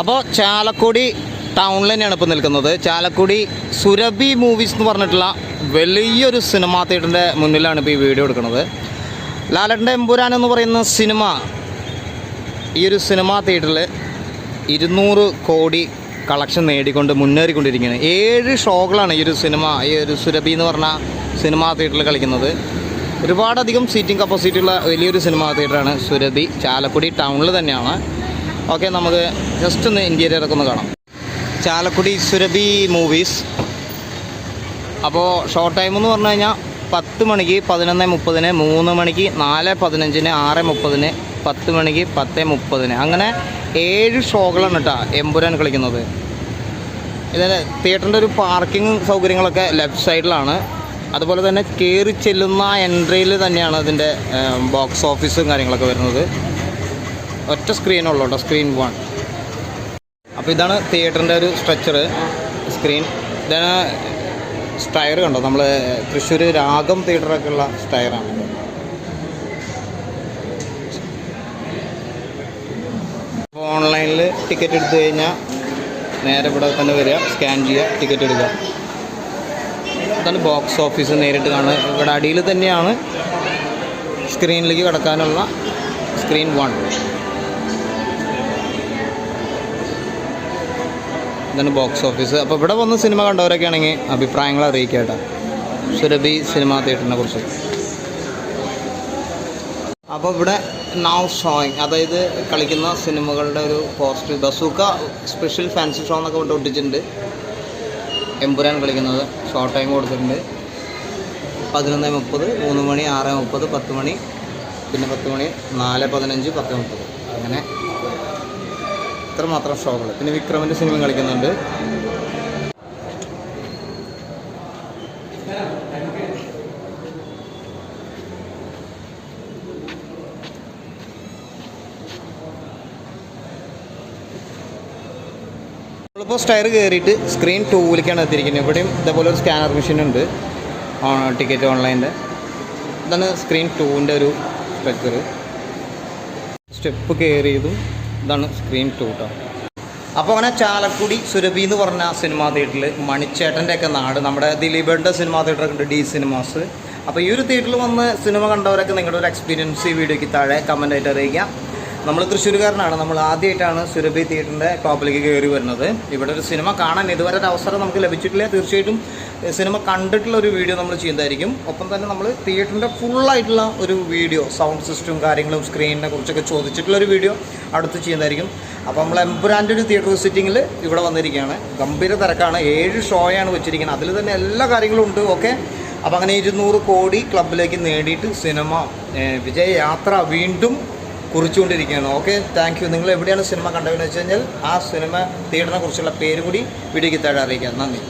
അപ്പോൾ ചാലക്കുടി ടൗണിൽ തന്നെയാണ് ഇപ്പോൾ നിൽക്കുന്നത്. ചാലക്കുടി സുരഭി മൂവീസ് എന്ന് പറഞ്ഞിട്ടുള്ള വലിയൊരു സിനിമാ തിയേറ്ററിന്റെ മുന്നിലാണ് ഇപ്പോൾ ഈ വീഡിയോ എടുക്കുന്നത്. ലാലട്ടന്റെ എമ്പുരാൻ എന്ന് പറയുന്ന സിനിമ ഈ ഒരു സിനിമാ തിയേറ്ററിൽ ഇരുന്നൂറ് കോടി കളക്ഷൻ നേടിക്കൊണ്ട് മുന്നേറിക്കൊണ്ടിരിക്കുകയാണ്. ഏഴ് ഷോകളാണ് ഈ ഒരു സിനിമ ഈ ഒരു സുരഭി എന്ന് പറഞ്ഞ സിനിമാ തിയേറ്ററിൽ കളിക്കുന്നത്. ഒരുപാടധികം സീറ്റിംഗ് കപ്പാസിറ്റിയുള്ള വലിയൊരു സിനിമാ തിയേറ്ററാണ് സുരഭി. ചാലക്കുടി ടൗണിൽ തന്നെയാണ്. ഓക്കെ നമുക്ക് ജസ്റ്റ് ഒന്ന് ഇന്റീരിയർ ഒക്കെ ഒന്ന് കാണാം. ചാലക്കുടി സുരഭി മൂവീസ് അപ്പോൾ ഷോർട്ട് ടൈം എന്ന് പറഞ്ഞു കഴിഞ്ഞാൽ പത്ത് മണിക്ക് പതിനൊന്ന് മുപ്പതിന് മൂന്ന് മണിക്ക് നാല് പതിനഞ്ചിന് ആറ് മുപ്പതിന് പത്ത് മണിക്ക് പത്ത് മുപ്പതിന്. അങ്ങനെ ഏഴ് ഷോകളാണ് കേട്ടോ എമ്പുരാൻ കളിക്കുന്നത്. ഇതിന് തിയേറ്ററിന്റെ ഒരു പാർക്കിംഗ് സൗകര്യങ്ങളൊക്കെ ലെഫ്റ്റ് സൈഡിലാണ് അതുപോലെ തന്നെ കയറി ചെല്ലുന്ന എൻട്രിയിൽ തന്നെയാണ് അതിന്റെ ബോക്സ് ഓഫീസും കാര്യങ്ങളൊക്കെ വരുന്നത്. ഒറ്റ സ്ക്രീനുള്ളൂ കേട്ടോ സ്ക്രീൻ വൺ അപ്പോൾ ഇതാണ് തിയേറ്ററിന്റെ ഒരു സ്ട്രക്ചർ സ്ക്രീൻ ഇതാണ് സ്റ്റയർ കണ്ടോ? നമ്മൾ തൃശ്ശൂർ രാഗം തിയേറ്ററൊക്കെ ഉള്ള സ്റ്റയറാണ് അപ്പോൾ ഓൺലൈനിൽ ടിക്കറ്റ് എടുത്തു കഴിഞ്ഞാൽ നേരെ ഇവിടെ തന്നെ വരിക സ്കാൻ ചെയ്യുക ടിക്കറ്റ് എടുക്കുക. ഇതാണ് ബോക്സ് ഓഫീസ് നേരിട്ട് കാണുക. ഇവിടെ അടിയിൽ തന്നെയാണ് സ്ക്രീനിലേക്ക് കിടക്കാനുള്ള സ്ക്രീൻ വൺ ഇതാണ് ബോക്സ് ഓഫീസ് അപ്പോൾ ഇവിടെ വന്ന് സിനിമ കണ്ടവരൊക്കെ ആണെങ്കിൽ അഭിപ്രായങ്ങൾ അറിയിക്കട്ടെ. കേട്ടോ സുരഭി സിനിമ തിയേറ്ററിനെ കുറിച്ച്. അപ്പോൾ ഇവിടെ നൗ ഷോയിങ് അതായത് കളിക്കുന്ന സിനിമകളുടെ ഒരു poster Bazooka special fancy show എന്നൊക്കെ കൊണ്ട് ഒട്ടിച്ചിട്ടുണ്ട്. എമ്പുരാൻ കളിക്കുന്നത്. ഷോർട്ട് ടൈം കൊടുത്തിട്ടുണ്ട്. പതിനൊന്ന് മുപ്പത് മൂന്ന് മണി ആറ് മുപ്പത് പത്ത് മണി പിന്നെ പത്ത് മണി നാല് പതിനഞ്ച് പത്ത് മുപ്പത്. അങ്ങനെ ഇത്ര മാത്രം ഷോകൾ പിന്നെ വിക്രമിന്റെ സിനിമ കളിക്കുന്നുണ്ട്. ഇപ്പോൾ സ്റ്റയർ കയറിയിട്ട് സ്ക്രീൻ ടൂവിലേക്കാണ് എത്തിയിരിക്കുന്നത്. ഇവിടെയും ഇതേപോലെ ഒരു സ്കാനർ മെഷീൻ ഉണ്ട്. ടിക്കറ്റ് ഓൺലൈന്റെ ഇതാണ് സ്ക്രീൻ ടൂവിന്റെ ഒരു സ്ട്രക്ചർ സ്റ്റെപ്പ് കയറിയതും ഇതാണ് സ്ക്രീൻ ടൂ അപ്പോൾ അങ്ങനെ ചാലക്കുടി സുരഭി എന്ന് പറഞ്ഞ സിനിമാ തിയേറ്ററിൽ മണിച്ചേട്ടന്റെ ഒക്കെ നാട് നമ്മുടെ ദിലീപേട്ടന്റെ സിനിമാ തിയേറ്ററൊക്കെ ഉണ്ട് ഡി സിനിമാസ് അപ്പോൾ ഈ ഒരു തിയേറ്ററിൽ വന്ന് സിനിമ കണ്ടവരൊക്കെ നിങ്ങളുടെ ഒരു എക്സ്പീരിയൻസ് ഈ വീഡിയോയ്ക്ക് താഴെ കമന്റ് അറിയിക്കാം. നമ്മൾ തൃശ്ശൂരുകാരനാണ്. നമ്മൾ ആദ്യമായിട്ടാണ് സുരഭി തിയേറ്ററിന്റെ ടോപ്പിലേക്ക് കയറി വരുന്നത്. ഇവിടെ ഒരു സിനിമ കാണാൻ ഇതുവരെ ഒരു അവസരം നമുക്ക് ലഭിച്ചിട്ടില്ല. തീർച്ചയായിട്ടും സിനിമ കണ്ടിട്ടുള്ള ഒരു വീഡിയോ നമ്മൾ ചെയ്യുന്നതായിരിക്കും. ഒപ്പം തന്നെ നമ്മൾ തിയേറ്ററിന്റെ ഫുള്ളായിട്ടുള്ള ഒരു വീഡിയോ സൗണ്ട് സിസ്റ്റവും കാര്യങ്ങളും സ്ക്രീനിനെ കുറിച്ചൊക്കെ ചോദിച്ചിട്ടുള്ള ഒരു വീഡിയോ അടുത്ത് ചെയ്യുന്നതായിരിക്കും. അപ്പോൾ നമ്മൾ എംബ്രാൻഡ് ഒരു തിയേറ്റർ സിറ്റിങ്ങിൽ ഇവിടെ വന്നിരിക്കുകയാണ്. ഗംഭീര തിരക്കാണ്. ഏഴ് ഷോയാണ് വെച്ചിരിക്കുന്നത്. അതിൽ തന്നെ എല്ലാ കാര്യങ്ങളും ഉണ്ട്. ഓക്കെ? അപ്പോൾ അങ്ങനെ ഇരുന്നൂറ് കോടി ക്ലബിലേക്ക് നേടിയിട്ട് സിനിമ വിജയയാത്ര വീണ്ടും കുറിച്ചുകൊണ്ടിരിക്കുകയാണ്. ഓക്കെ താങ്ക് യു നിങ്ങൾ എവിടെയാണ് സിനിമ കണ്ടതെന്ന് വെച്ച് കഴിഞ്ഞാൽ ആ സിനിമ തിയേറ്ററിനെ കുറിച്ചുള്ള പേര് കൂടി വീഡിയോയ്ക്ക് താഴെ അറിയിക്കാം. നന്ദി.